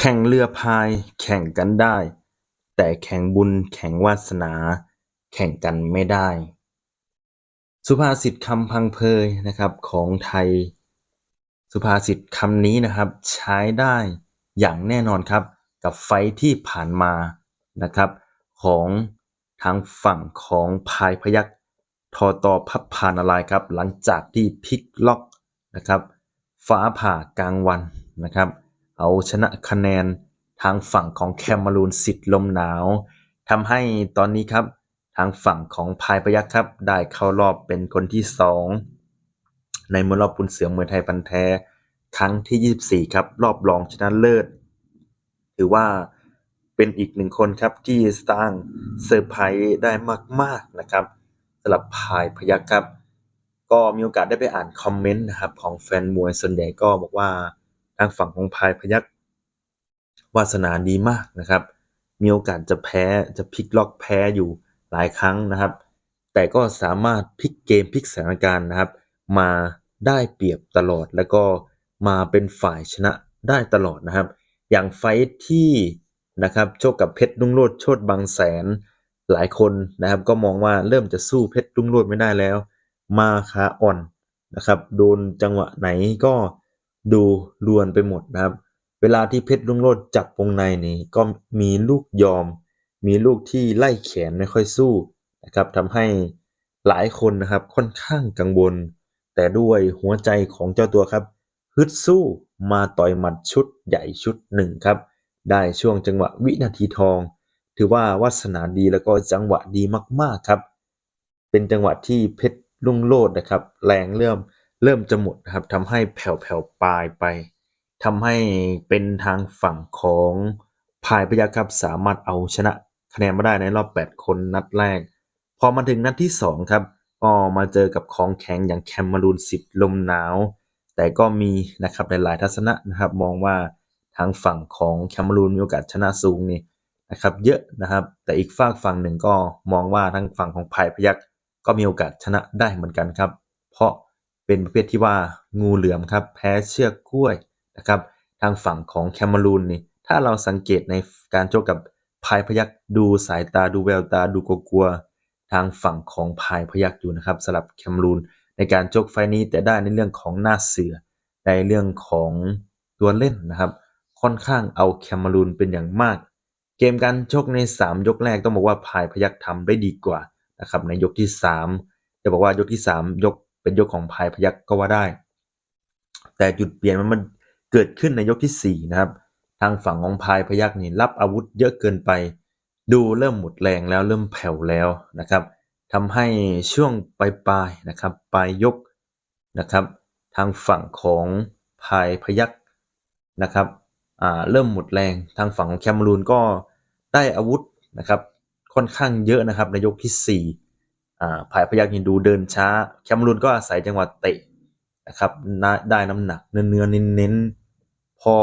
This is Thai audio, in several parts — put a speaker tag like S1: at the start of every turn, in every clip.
S1: แข่งเรือพาย แข่งกันได้ แต่แข่งบุญ แข่งวาสนา แข่งกันไม่ได้ สุภาษิตคำพังเพยนะครับของไทย สุภาษิตคำนี้นะครับใช้ได้อย่างแน่นอนครับกับไฟที่ผ่านมานะครับของทางฝั่งของพายพยักทอตอพับพานารายครับ หลังจากที่พลิกล็อกนะครับ ฟ้าผ่ากลางวันนะครับ เอาชนะคะแนนทางฝั่งของแคมเมรูนสิทธิ์ลมหนาวทำให้ตอนนี้ครับทางฝั่งของพายพยักครับได้เข้ารอบเป็นคนที่สองในมวยรอบปุนเสือมวยไทยพันแท้ครั้งที่ 24 ครับ รอบรองชนะเลิศ ถือว่าเป็นอีกหนึ่งคนครับที่สร้างเซอร์ไพรส์ได้มาก ๆ นะครับสำหรับพายพยักครับ ก็มีโอกาสได้ไปอ่านคอมเมนต์นะครับของแฟนมวยส่วนใหญ่ก็บอกว่า ทางฝั่งของพายพยักวาสนาดีมากนะครับ มีโอกาสจะแพ้จะพลิกล็อกแพ้อยู่หลายครั้งนะครับ แต่ก็สามารถพลิกเกมพลิกสถานการณ์นะครับ มาได้เปรียบตลอดแล้วก็มาเป็นฝ่ายชนะได้ตลอดนะครับ อย่างไฟท์ที่นะครับโชคกับเพชรลุงโรดโชดบางแสนหลายคนนะครับ ก็มองว่าเริ่มจะสู้เพชรลุงโรดไม่ได้แล้ว มาขาอ่อนนะครับ โดนจังหวะไหนก็ ดูรวนไปหมดนะครับ เวลาที่เพชรลุงโรดจับวงในนี่ก็มีลูกยอม มีลูกที่ไล่แขนไม่ค่อยสู้นะครับทำให้หลายคนนะครับค่อนข้างกังวล แต่ด้วยหัวใจของเจ้าตัวครับฮึดสู้มาต่อยหมัดชุดใหญ่ชุดหนึ่งครับ ได้ช่วงจังหวะวินาทีทอง ถือว่าวาสนาดีแล้วก็จังหวะดีมากๆครับ เป็นจังหวะที่เพชรลุงโลดนะครับ แรงเริ่ม เริ่มจะหมดนะครับทำให้แผ่วๆปลายไปทำให้เป็นทางฝั่งของพายพยัคฆ์ครับสามารถเอาชนะคะแนนมาได้ในรอบ 8 คนนัดแรก พอมาถึงนัดที่ 2 ครับก็มาเจอกับของแข็งอย่างแคมเมรูนสิทธิ์ลมหนาว แต่ก็มีนะครับหลายๆทัศนะนะครับ มองว่าทางฝั่งของแคมเมรูนมีโอกาสชนะสูงนี่นะครับ เยอะนะครับ แต่อีกฝากฝั่งหนึ่งก็มองว่าทางฝั่งของพายพยัคฆ์ก็มีโอกาสชนะได้เหมือนกันครับ เพราะ เป็นประเภทที่ว่างูเหลือมครับแพ้เชือกกล้วยนะครับทางฝั่งของแคมเมรูนนี่ถ้าเราสังเกตในการโจกับพายพยัคฆ์ดูสายตาดูแววตาดูกลัวทางฝั่งของพายพยัคฆ์อยู่นะครับสำหรับแคมเมรูนในการโจกไฟนี้แต่ได้ในเรื่องของหน้าเสือ ในเรื่องของตัวเล่นนะครับ ค่อนข้างเอาแคมเมรูนเป็นอย่างมาก เกมการชกใน 3 ยกแรกต้องบอกว่าพายพยัคฆ์ทำได้ดีกว่านะครับในยกที่ 3 จะบอกว่ายกที่ 3 ยก เป็นยกของพายพยัคฆ์ก็ว่าได้ แต่จุดเปลี่ยนมันมันเกิดขึ้นในยกที่ 4 นะครับ ทางฝั่งของพายพยัคฆ์นี่รับอาวุธเยอะเกินไป ดูเริ่มหมดแรงแล้วเริ่มแผ่วแล้วนะครับทำให้ช่วงปลายๆนะครับปลายยกนะครับ ทางฝั่งของพายพยัคฆ์นะครับเริ่มหมดแรงทางฝั่งของแคมเมรูนก็ได้อาวุธนะครับ ค่อนข้างเยอะนะครับในยกที่ 4 อ่ายพยัคฆ์นี่ดูเดินช้า แคมรูนก็อาศัยจังหวะเตะนะครับได้น้ำหนักเนื้อเนื้อเน้นๆ พอ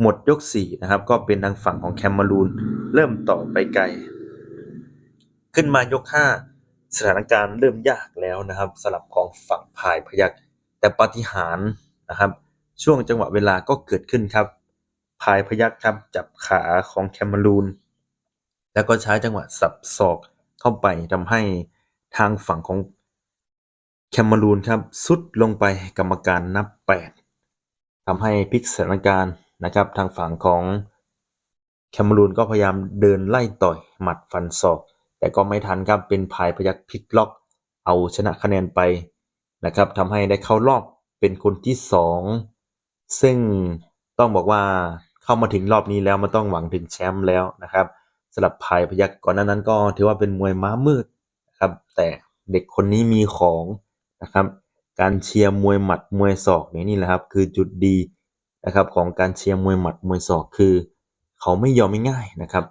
S1: หมดยก4นะครับ ก็เป็นทางฝั่งของแคมรูนเริ่มต่อไปไกล ขึ้นมายก5สถานการณ์เริ่มยากแล้วนะครับสำหรับของฝั่งพายพยัคฆ์แต่ปฏิหารนะครับ ช่วงจังหวะเวลาก็เกิดขึ้นครับ พายพยัคฆ์ครับจับขาของแคมเมรูนแล้วก็ใช้จังหวะสับศอก เข้าไปทำให้ทางฝั่งของแคมเมรูนครับสุดลงไปกรรมการนับ 8ทำให้พลิกสถานการณ์นะครับทางฝั่งของแคมเมรูนก็พยายามเดินไล่ต่อยหมัดฟันศอก แต่ก็ไม่ทันครับเป็นพายพยัคฆ์พลิกล็อก เอาชนะคะแนนไปนะครับทำให้ได้เข้ารอบเป็นคนที่ 2 ซึ่งต้องบอกว่าเข้ามาถึงรอบนี้แล้วมันต้องหวังถึงแชมป์แล้วนะครับ สำหรับพายพยัคฆ์ก่อนหน้านั้นก็ถือว่าเป็นมวยม้ามืดนะครับ แต่เด็กคนนี้มีของนะครับ การเชียร์มวยหมัดมวยศอกนี่นี่แหละครับ คือจุดดีนะครับของการเชียร์มวยหมัดมวยศอกคือ เขาไม่ยอมไม่ง่ายนะครับ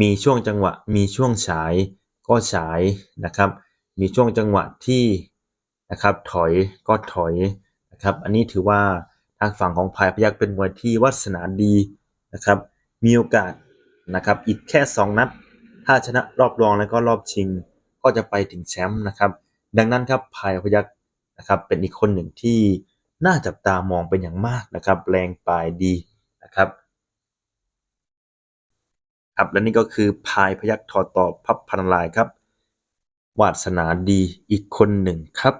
S1: มีช่วงจังหวะมีช่วงฉายก็ฉายนะครับ มีช่วงจังหวะที่นะครับถอยก็ถอยนะครับ อันนี้ถือว่าทางฝั่งของพายพยัคฆ์เป็นมวยที่วาสนาดีนะครับ มีโอกาส นะครับ อีกแค่ 2 นัด ถ้าชนะรอบรองแล้วก็รอบชิง ก็จะไปถึงแชมป์นะครับ ดังนั้นครับพายพยัคฆ์นะครับ เป็นอีกคนหนึ่งที่น่าจับตามองเป็นอย่างมากนะครับ แรงปลายดีนะครับครับและนี่ก็คือพายพยักทอตอพับพันลายครับ วาสนาดีอีกคนหนึ่งครับ